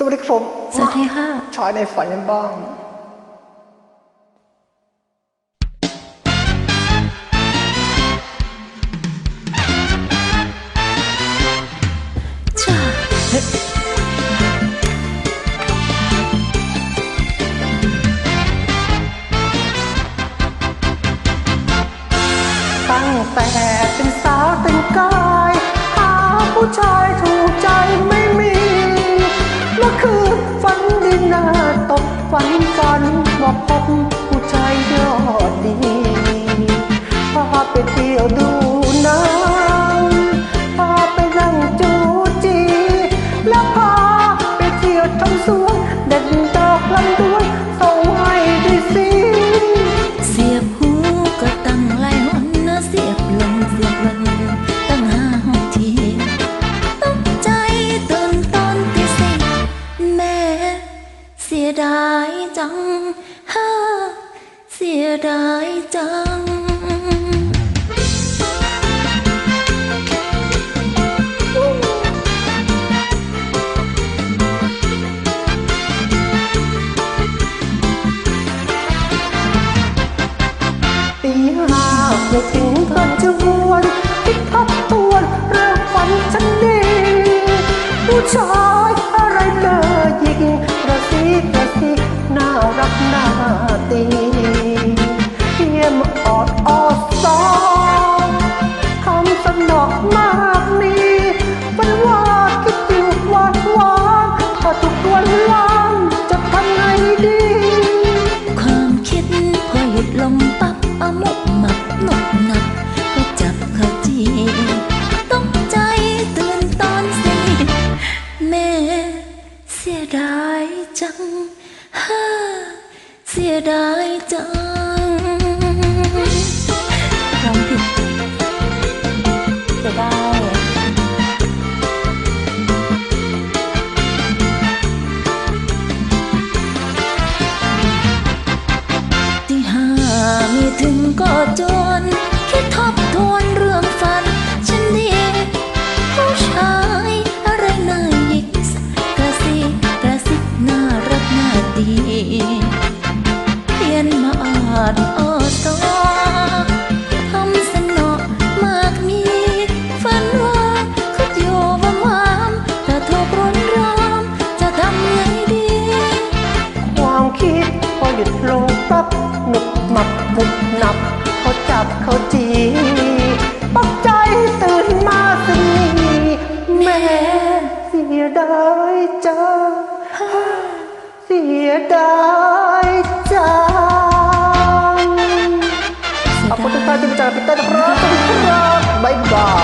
สวัสดีครับผมสวัสดีค่ะชอยในฝันกันบ้างจ้าตั้งแต่ ฝันดีหน้าตกฝันฝันว่าพบผู้ชายยอดดีพาไป สียดายจังฮ่าเสียดายจังตีห้าไม่ถึงเธอจะวนคิดทบทวนเรื่องฝันฉันดีผู้ชาย นล้านจะทำไงดี ความคิดพอหยุดลมปั๊บเอามุกหมับหนุกหนับก็จับเข้าจีตกใจตื่นตอนสี่แม่เสียดายจังฮ่าเสียดายจัง ถึงก็จน หยุดลงปั๊บหนุบหมับหนุบหนับ เขาจับเขาจีปักใจตื่นมาสิแม่เสียดายจ้าเสียดายจ้าขอบคุณทุกท่านที่มาจากพิเตร์นะครับสวัดีครับบ๊ายบาย